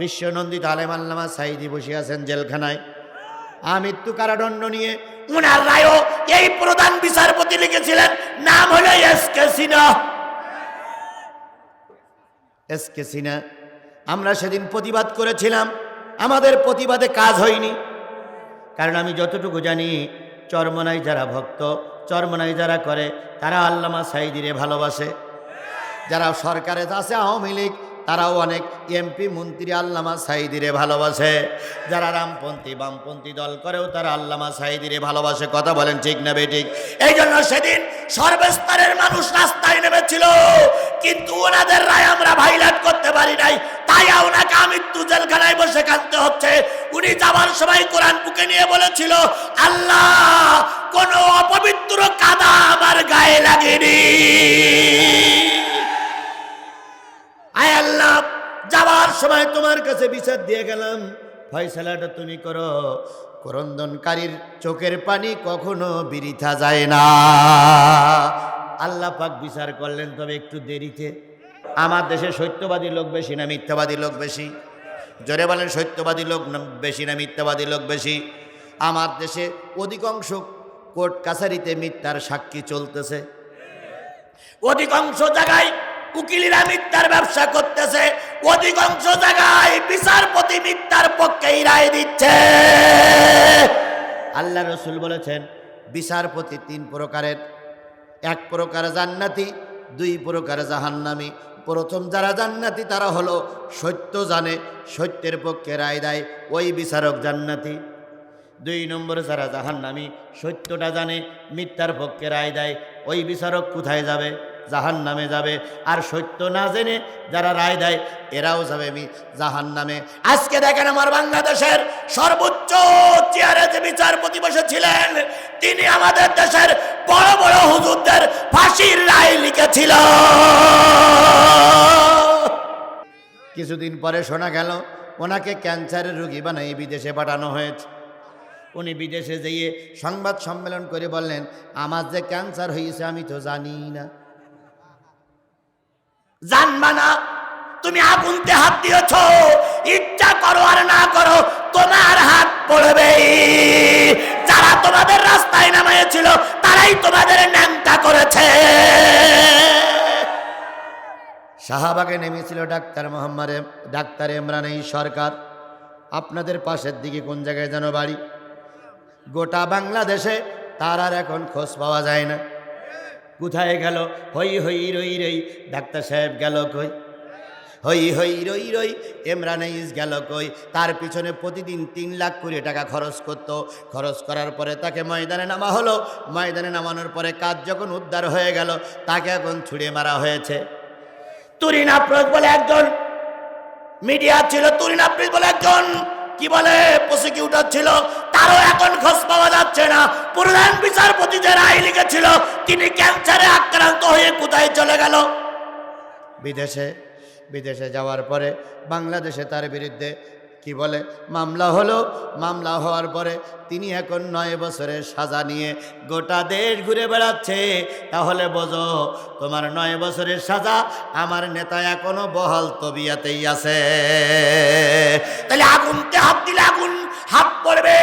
বিশ্বনন্দিত আলেম আল্লামা সাইদি বসে আছেন জেলখানায়। আমৃত্যু কারাদণ্ড নিয়ে উনার রায়ও এই প্রধান বিচারপতি লিখেছিলেন, নাম হলো S K Sinha. S K Sinha, আমরা সেদিন প্রতিবাদ করেছিলাম, আমাদের প্রতিবাদে কাজ হয়নি। কারণ আমি যতটুকু জানি, চরমনাই যারা ভক্ত, চরমনাই যারা করে, তারা আল্লামা সাইদিরে ভালোবাসে। যারা সরকারে আছে, আওয়ামী লীগ তারাও অনেক এমপি মন্ত্রী, আল্লামা সাইদিরে ভালোবাসে। যারা রামপন্থী, বামপন্থী দল করেও তারা আল্লামা সাইদিরে ভালোবাসে। কথা বলেন ঠিক না বেঠিক এই জন্য সেদিন সর্বস্তরের মানুষ রাস্তায় নেমেছিল। কিন্তু ওনাদের রায় আমরা ভাইলাট করতে পারি নাই। তাই ওনাকে আমৃত্যু জেলখানায় বসে কাঁদতে হচ্ছে। উনি যাবার সময় কোরআন বুকে নিয়ে বলেছিল, আল্লাহ, কোন অপবিত্র কাদা কাছে বিচার দিয়ে গেলাম, ফয়সালাটা তুমি করো। করন্দনকারীর চোখের পানি কখনো বিরিথা যায় না। আল্লাহ পাক বিচার করলেন, তবে একটু দেরিতে। আমার দেশে সত্যবাদী লোক বেশি না মিথ্যাবাদী লোক বেশি। জোরে বলেন, সত্যবাদী লোক বেশি না মিথ্যাবাদী লোক বেশি। আমার দেশে অধিকাংশ কোর্ট কাছারিতে মিথ্যার সাক্ষী চলতেছে। অধিকাংশ জায়গায় উকিলিরা মিথ্যার ব্যবসা করতেছে। অধিকাংশ জায়গায় বিচারপতি মিথ্যার পক্ষেই রায় দিচ্ছে। আল্লাহ রসুল বলেছেন বিচারপতি তিন প্রকারের। এক প্রকার জান্নাতি, দুই প্রকার জাহান্নামি। প্রথম যারা জান্নাতি, তারা হলো সত্য জানে, সত্যের পক্ষে রায় দেয়, ওই বিচারক জান্নাতি। দুই নম্বর যারা জাহান্নামি, সত্যটা জানে, মিথ্যার পক্ষে রায় দেয়, ওই বিচারক কোথায় যাবে? জাহান নামে যাবে। আর সত্য না জেনে যারা রায় দেয়, এরাও যাবে আমি জাহান নামে আজকে দেখেন আমার বাংলাদেশের সর্বোচ্চ চেয়ারে যে বিচারপতি বসেছিলেন, তিনি আমাদের দেশের বড় বড় হুজুরদের ফাঁসির রায় লিখেছিল। কিছুদিন পরে শোনা গেল, ওনাকে ক্যান্সারের রুগী বানাই বিদেশে পাঠানো হয়েছে। উনি বিদেশে যেয়ে সংবাদ সম্মেলন করে বললেন, আমার যে ক্যান্সার হয়েছে আমি তো জানি না জানবা না। তুমি আগুনতে হাত দিয়েছ। ইচ্ছা করো আর না করো, তোমার হাত পড়বে। যারা তোমাদের রাস্তায় নামিয়েছিল তারাই তোমাদের ন্যাংটা করেছে। শাহবাগে নেমেছিল ডাক্তার মোহাম্মদ ডাক্তার ইমরান এই সরকার। আপনাদের পাশের দিকে কোন জায়গায় যেন বাড়ি? গোটা বাংলাদেশে তার আর এখন খোঁজ পাওয়া যায় না। কোথায় গেল? হই হই, রই রই, ডাক্তার সাহেব গেল কই? হই হই, রই রই এমরান গেল কই? তার পিছনে প্রতিদিন তিন লাখ কুড়ি টাকা খরচ করত। খরচ করার পরে তাকে ময়দানে নামা হলো। ময়দানে নামানোর পরে কাজ যখন উদ্ধার হয়ে গেল, তাকে এখন ছুড়ে মারা হয়েছে। তুরিন আফরোজ বলে একজন। মিডিয়া ছিল তুরিন আফরোজ বলে একজন। কি বলে? প্রসিকিউটর ছিল, তারও এখন খোঁজ পাওয়া যাচ্ছে না। প্রধান বিচারপতি যে রায় লিখেছিল, তিনি ক্যান্সারে আক্রান্ত হয়ে কোথায় চলে গেল? বিদেশে বিদেশে যাওয়ার পরে বাংলাদেশে তার বিরুদ্ধে কি বলে? মামলা হলো, মামলা হওয়ার পরে তিনি এখন নয় বছরের সাজা নিয়ে গোটা দেশ ঘুরে বেড়াচ্ছে। তাহলে বোঝো, তোমার নয় বছরের সাজা আমার নেতা এখনও বহাল তবিয়াতেই আছে। তাহলে আগুনতে হাত দিলে আগুন, হাত পড়বে।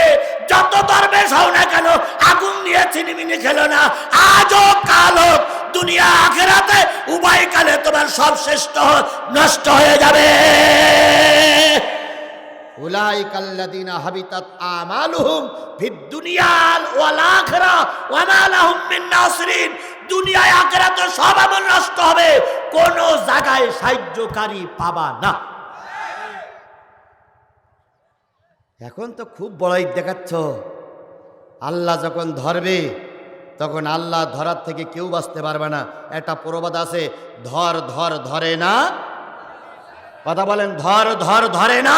যত দরবেশ হও না কেন, আগুন নিয়ে চিনিমিনি খেলো না। আজও কালো দুনিয়া আখেরাতে, উভয় কালে তোমার সব শ্রেষ্ঠ নষ্ট হয়ে যাবে। নাসরিন। দুনিয়ায় সব হবে। জায়গায় সাহায্যকারী পাবা না। এখন তো খুব বড়ই দেখাচ্ছ। আল্লাহ যখন ধরবে, তখন আল্লাহ ধরার থেকে কেউ বাঁচতে পারবে না। একটা প্রবাদ আছে, ধর ধর, ধরে না। কথা বলেন, ধর ধর, ধরে না।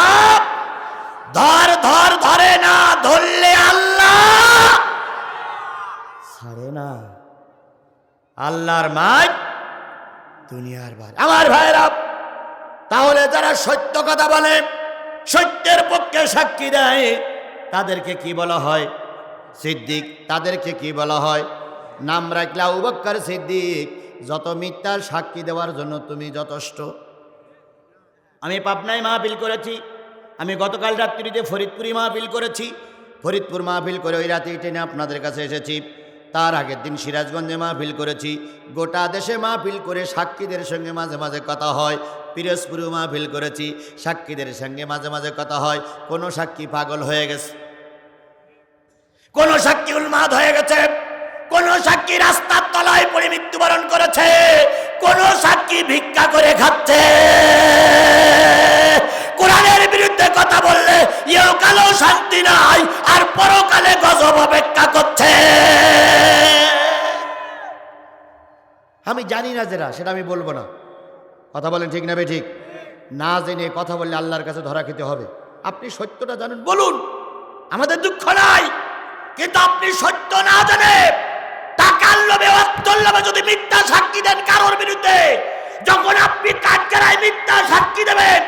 ধর ধর, ধরে না, ধরলে আল্লাহ। ছাড়ে না। আল্লাহর মাঠ দুনিয়ার বার আমার ভাইরা তাহলে যারা সত্য কথা বলে, সত্যের পক্ষে সাক্ষী দেয়, তাদেরকে কি বলা হয়? সিদ্দিক, তাদেরকে কি বলা হয়? নাম রাখলে উবক্কর সিদ্দিক, যত মিথ্যার সাক্ষী দেওয়ার জন্য তুমি যথেষ্ট। আমি পাবনায় মাহফিল করেছি। আমি গতকাল রাত্রিতে ফরিদপুরি মাহফিল করেছি। ফরিদপুর মাহফিল করে ওই রাতেই ট্রেনে আপনাদের কাছে এসেছি। তার আগের দিন সিরাজগঞ্জে মাহফিল করেছি। গোটা দেশে মাহফিল করে সাক্ষীদের সঙ্গে মাঝে মাঝে কথা হয়। পিরোজপুরেও মাহফিল করেছি। সাক্ষীদের সঙ্গে মাঝে মাঝে কথা হয়। কোনো সাক্ষী পাগল হয়ে গেছে। কোন সাক্ষী উন্মাদ হয়ে গেছে। কোন সাক্ষী রাস্তার তলায় পড়ে মৃত্যুবরণ করেছে। কোন সাক্ষী ভিক্ষা করে খাচ্ছে। কোরআনের বিরুদ্ধে কথা বললে ইহকালেও শান্তি নাই, আর পরকালে গজব অপেক্ষা করছে। আমি জানি না যেটা সেটা আমি বলব না। কথা বলেন ঠিক না বে ঠিক না জেনে কথা বললে আল্লাহর কাছে ধরা খেতে হবে। আপনি সত্যটা জানেন, বলুন। আমাদের দুঃখ নাই, কিন্তু আপনি সত্য না জানে টাকার লোভে, অর্থর লোভে যদি মিথ্যা সাক্ষী দেন কারোর বিরুদ্ধে, যখন আপনি কাঠগড়ায় মিথ্যা সাক্ষী দেবেন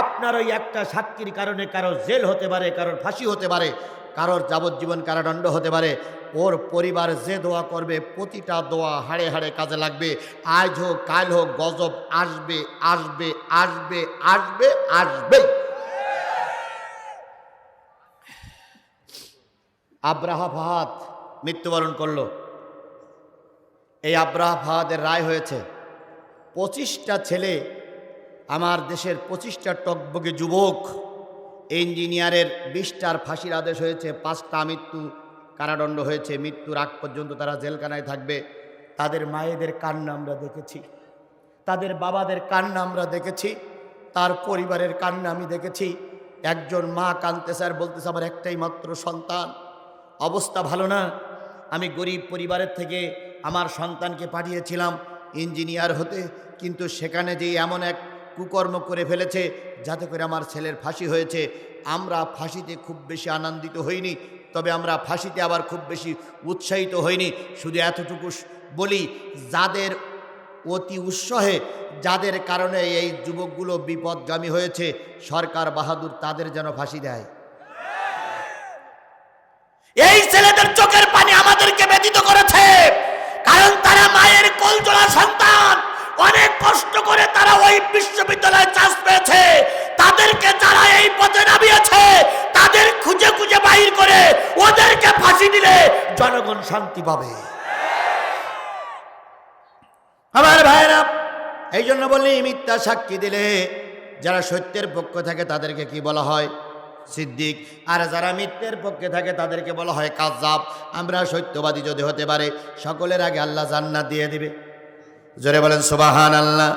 আপনার ওই একটা সাক্ষীর কারণে কারোর জেল হতে পারে, কারোর ফাঁসি হতে পারে, কারোর যাবজ্জীবন কারাদণ্ড হতে পারে, ওর পরিবার যে দোয়া করবে, প্রতিটা দোয়া হাড়ে হাড়ে কাজে লাগবে। আজ হোক, কাল হোক, গজব আসবে আসবে আসবে আসবে আসবে আব্রাহা ফাহাদ মৃত্যুবরণ করল। এই আব্রাহা ফাহাদের রায় হয়েছে, পঁচিশটা ছেলে আমার দেশের পঁচিশটা টকবগে যুবক, ইঞ্জিনিয়ারের বিশটার ফাঁসির আদেশ হয়েছে, পাঁচটা মৃত্যু কারাদণ্ড হয়েছে, মৃত্যুর আগ পর্যন্ত তারা জেলখানায় থাকবে। তাদের মায়েদের কান্না আমরা দেখেছি, তাদের বাবাদের কান্না আমরা দেখেছি, তার পরিবারের কান্না আমি দেখেছি। একজন মা কানতেছে আর বলতেছে, আমার একটাই মাত্র সন্তান। অবস্থা ভালো না। আমি গরিব পরিবারের থেকে আমার সন্তানকে পাঠিয়েছিলাম ইঞ্জিনিয়ার হতে, কিন্তু সেখানে যে এমন এক কুকর্ম করে ফেলেছে, যাতে করে আমার ছেলের ফাঁসি হয়েছে। আমরা ফাঁসিতে খুব বেশি আনন্দিত হইনি, তবে আমরা ফাঁসিতে আবার খুব বেশি উৎসাহিত হইনি। শুধু এতটুকু বলি, যাদের অতি উৎসাহে, যাদের কারণে এই যুবকগুলো বিপদগামী হয়েছে, সরকার বাহাদুর তাদের যেন ফাঁসি দেয়। এই ছেলেদের চোখের পানি আমাদেরকে ব্যতীত করেছে, কারণ তারা মায়ের কোলজোড়া সন্তান। অনেক কষ্ট করে তারা ওই বিশ্ববিদ্যালয়ে চান্স পেয়েছে। তাদেরকে যারা এই পথে নামিয়েছে, তাদের খুঁজে খুঁজে বাহির করে ওদেরকে ফাঁসি দিলে জনগণ শান্তি পাবে। আমার ভাইরা এই জন্য বললি, মিথ্যা সাক্ষী দিলে যারা সত্যের পক্ষ থাকে তাদেরকে কি বলা হয়? সিদ্দিক। আর যারা মিথ্যের পক্ষে থাকে তাদেরকে বলা হয় কাজাব। আমরা সত্যবাদী যদি হতে পারে, সকলের আগে আল্লাহ জান্নাত দিয়ে দিবে। জোরে বলেন সুবাহান আল্লাহ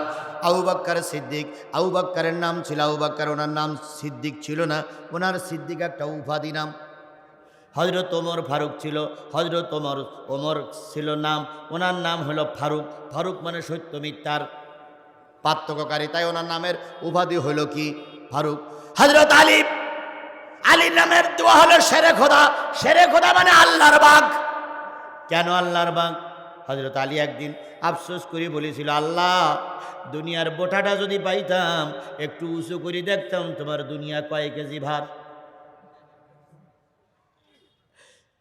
আবু বাক্কার সিদ্দিক, আবু বাক্কারের নাম ছিল, আবু বাক্কার ওনার নাম সিদ্দিক ছিল না, ওনার সিদ্দিক একটা উপাধি নাম। হজরত ওমর ফারুক ছিল হজরত ওমর ওমর ছিল নাম, ওনার নাম হলো ফারুক। ফারুক মানে সত্য মিথ্যার পার্থক্যকারী, তাই ওনার নামের উপাধি হলো কি? ফারুক। হজরত আলী আলীর নামের দোয়া হলো, সেরে খোদা সেরে খোদা মানে আল্লাহর বাঘ কেন আল্লাহর বাঘ হজরত আলী একদিন আফসোস করে বলেছিল, আল্লাহ, দুনিয়ার বোটাটা যদি পাইতাম, একটু উঁচু করে দেখতাম, তোমার দুনিয়া কয় কেজি ভার?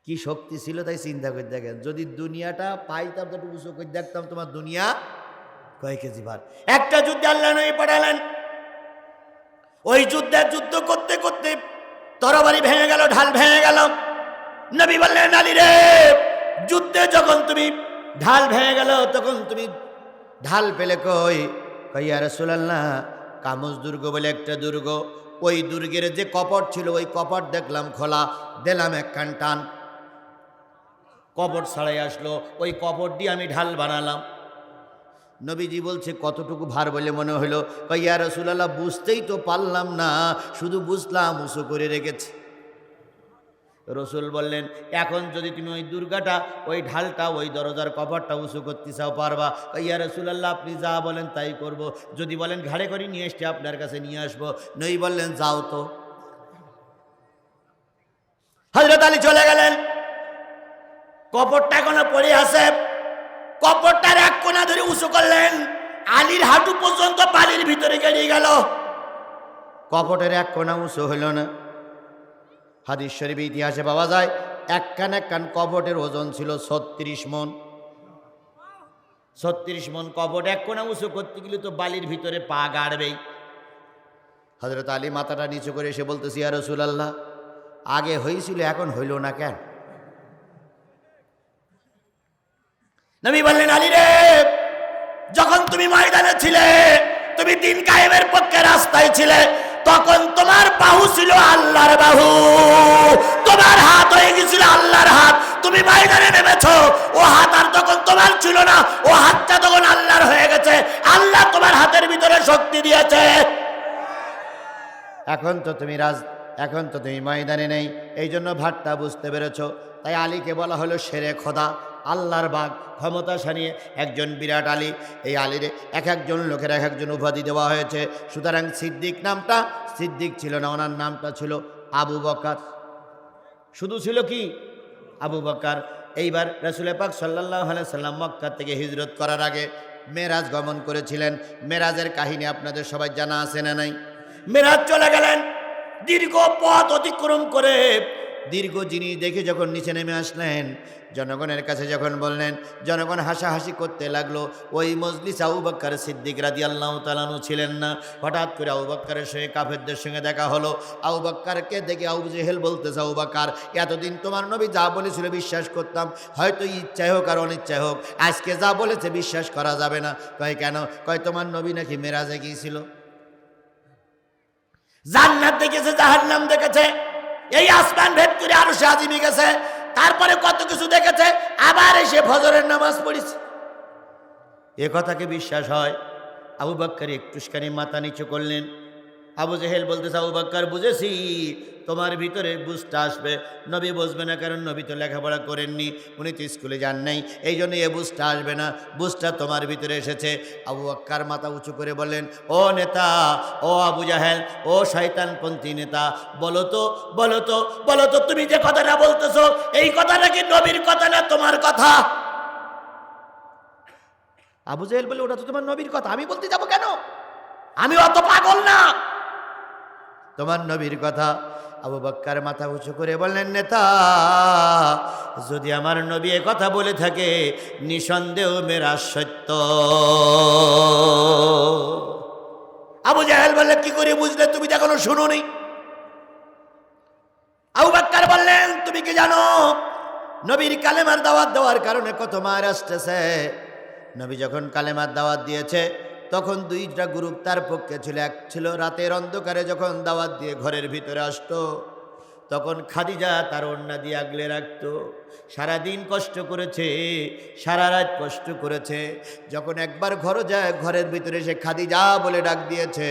কি শক্তি ছিল তাই চিন্তা করে দেখেন, যদি দুনিয়াটা পাইতাম, তো একটু উঁচু করে দেখতাম, তোমার দুনিয়া কয় কেজি ভার? একটা যুদ্ধে আল্লাহ নয় পাঠালেন। ওই যুদ্ধের যুদ্ধ করতে করতে তরবারি ভেঙে গেল, ঢাল ভেঙে গেল। নবী বললেন, আলী রে, যুদ্ধে যখন তুমি ঢাল ভেঙে গেল, তখন তুমি ঢাল পেলে কই? কইয়া রসুলাল্লাহ কামজ দুর্গ বলে একটা দুর্গ। ওই দুর্গের যে কপট ছিল, ওই কপট দেখলাম খোলা, দিলাম এক কান টান। কপট ছাড়াই আসলো, ওই কপট দিয়ে আমি ঢাল বানালাম। নবীজি বলছে, কতটুকু ভার বলে মনে হলো? কইয়া রসুলাল্লাহ, বুঝতেই তো পারলাম না, শুধু বুঝলাম, উঁচু করে রেখেছে। রসুল বললেন, এখন যদি তুমি ওই দুর্গাটা, ওই ঢালটা, ওই দরজার কভারটা উঁচু করতে চাও পারবা? ইয়া রসুলাল্লাহ, আপনি যা বলেন তাই করব। যদি বলেন ঘাড়ে করে নিয়ে এসছি আপনার কাছে নিয়ে আসব। নই বললেন, যাও তো। হজরত আলী চলে গেলেন। কপরটা এখনও পড়ে আছে। কপরটার এক কোনা ধরে উঁচু করলেন। আলীর হাঁটু পর্যন্ত বালির ভিতরে গেড়িয়ে গেল। কপটের এক কোনা উঁচু হইল না। হাদিস শরীফ ইতিহাসে পাওয়া যায় এক কান এক কপটের ওজন ছিল ছত্রিশ মন। ছত্রিশ মন কপট এক কোনা উঁচু করতে গেলে তো বালির ভিতরে পা গাড়বেই। হজরত আলী মাথাটা নিচু করে এসে বলতেছি আর রসুল আল্লাহ আগে হয়েছিল এখন হইল না কেন? নবী বললেন, আলী রে, যখন তুমি ময়দানে ছিলে, তুমি দিন কায়েমের পক্ষে রাস্তায় ছিলে তখন তোমার বাহু ছিল আল্লাহর বাহু। তোমার হাত হয়ে গেছিল আল্লাহর হাত। তুমি ময়দানে নেমেছো। ও হাত আর তখন তোমার ছিল না। ও হাতটা তখন আল্লাহর হয়ে গেছে। আল্লাহ তোমার হাতের ভিতরে শক্তি দিয়েছে। এখন তো তুমি রাজ এখন তো তুমি ময়দানে নেই। এই জন্য ভাটটা বুঝতে পেরেছ। তাই আলীকে বলা হলো সেরে খোদা। আল্লাহর বাঘ ক্ষমতা সানিয়ে একজন বিরাট আলী। এই আলীর এক একজন লোকের এক একজন উপাধি দেওয়া হয়েছে। সুতরাং সিদ্দিক নামটা সিদ্দিক ছিল না, ওনার নামটা ছিল আবু বকার। শুধু ছিল কি? আবু বকার। এইবার রসুল পাক সাল্লাহ সাল্লাম মক্কা থেকে হিজরত করার আগে মেরাজ গমন করেছিলেন। মেরাজের কাহিনী আপনাদের সবাই জানা আছে না নাই? মেরাজ চলে গেলেন। দীর্ঘ পথ অতিক্রম করে দীর্ঘ জিনিস দেখে যখন নিচে নেমে আসলেন, জনগণের কাছে যখন বললেন, জনগণ হাসাহাসি করতে লাগল, ওই মজলিস আবু বাক্কার সিদ্দিক রাদি আল্লাহ তালানু ছিলেন না। হঠাৎ করে আবু বাক্কারের সঙ্গে কাফেরদের সঙ্গে দেখা হলো। আবু বাক্কারকে দেখে আবু জেহেল বলতেছে, আবু বাক্কার, এতদিন তোমার নবী যা বলেছিল বিশ্বাস করতাম, হয়তো ইচ্ছাই হোক আর অনিচ্ছাই হোক, আজকে যা বলেছে বিশ্বাস করা যাবে না। কয়, কেন? কয়, তোমার নবী নাকি মেরাজে গিয়েছিল? জান্নাত দেখেছে, জাহান্নাম দেখেছে। এই আসমান ভেদ করে আরও সে আজিমে গেছে, তারপরে কত কিছু দেখেছে, আবার এসে ফজরের নামাজ পড়েছে। এ কথাকে বিশ্বাস হয়, আবু বাক্কার একটুখানি মাথা নিচু করলেন। আবু জেহেল বলতেছে, আবু বাক্কার, বুঝেছি তোমার ভিতরে বুঝটা আসবে। নবী বুঝবে না কারণ নবী তো লেখাপড়া করেননি, উনি তো স্কুলে যান নাই, এই জন্য এ বুঝটা আসবে না। বুঝটা তোমার ভিতরে এসেছে। আবু আক্কার মাথা উঁচু করে বললেন, ও নেতা, ও আবু জাহেল, ও শয়তানপন্থী নেতা, বলো তো বলো তো বলো তো তুমি যে কথাটা বলতেছো, এই কথাটা কি নবীর কথা না তোমার কথা? আবু জাহেল বলে ওটা তো তোমার নবীর কথা, আমি বলতে যাব কেন? আমি অত পাগল না। তোমার নবীর কথা আবু বাক্কার মাথা উঁচু করে বললেন, নেতা, যদি আমার নবী কথা বলে থাকে, নিঃসন্দেহ মেরা সত্য। আবু জাহেল বললে, কি করে বুঝলে? তুমি তো এখনও শুনোনি। আবু বাক্কার বললেন, তুমি কি জানো, নবীর কালেমার দাওয়াত দেওয়ার কারণে কত মার আসতেছে? নবী যখন কালেমার দাওয়াত দিয়েছে তখন দুইটা গ্রুপ তার পক্ষে ছিল। এক ছিল রাতের অন্ধকারে যখন দাওয়াত দিয়ে ঘরের ভিতরে আসতো, তখন খাদিজা তার অন্যা দিয়ে আগলে রাখতো। সারাদিন কষ্ট করেছে, সারা রাত কষ্ট করেছে। যখন একবার ঘরে যায়, ঘরের ভিতরে সে খাদিজা বলে ডাক দিয়েছে।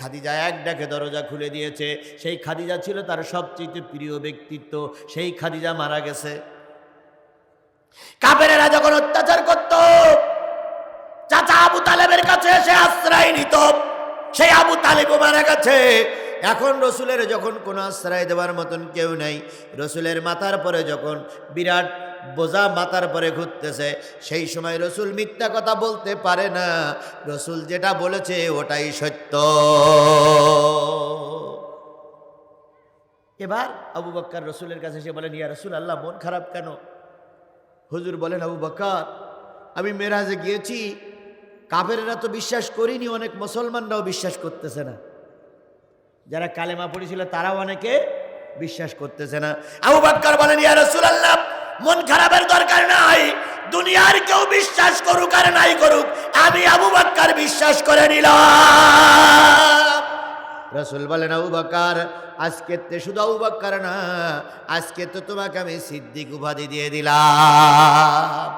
খাদিজা এক ডাকে দরজা খুলে দিয়েছে। সেই খাদিজা ছিল তার সবচেয়ে প্রিয় ব্যক্তিত্ব। সেই খাদিজা মারা গেছে। কাপেরেরা যখন অত্যাচার করত আবু তালেবের কাছে এসে আশ্রয় নিত। সেই আবু তালেবও মারা গেছে। এখন রসুলের যখন কোনো আশ্রয় দেওয়ার মতন কেউ নেই। রসুলের মাথার পরে যখন বিরাট বোঝা মাথার পরে ঘুরতেছে, সেই সময় রসুল মিথ্যা কথা বলতে পারে না। রসুল যেটা বলেছে ওটাই সত্য। এবার আবু বক্কার রসুলের কাছে এসে বলেন, ইয়া রসুল আল্লাহ মন খারাপ কেন? হুজুর বলেন, আবু বক্কার, আমি মেরাজে গিয়েছি কাফেরেরা তো বিশ্বাস করিনি, অনেক মুসলমানরাও বিশ্বাস করতেছে না। যারা কালেমা পড়েছিল তারাও অনেকে বিশ্বাস করতেছে না। আবু বাক্কার বলেন, ইয়া রাসূলুল্লাহ, মন খারাপের দরকার নাই, দুনিয়ার কেউ বিশ্বাস করুক আর নাই করুক, আমি আবু বাক্কার বিশ্বাস করে নিলাম। রসুল বলেন, আবু বাক্কার, আজকে তে শুধু আবু বাক্কার না, আজকে তো তোমাকে আমি সিদ্দিক উপাধি দিয়ে দিলাম।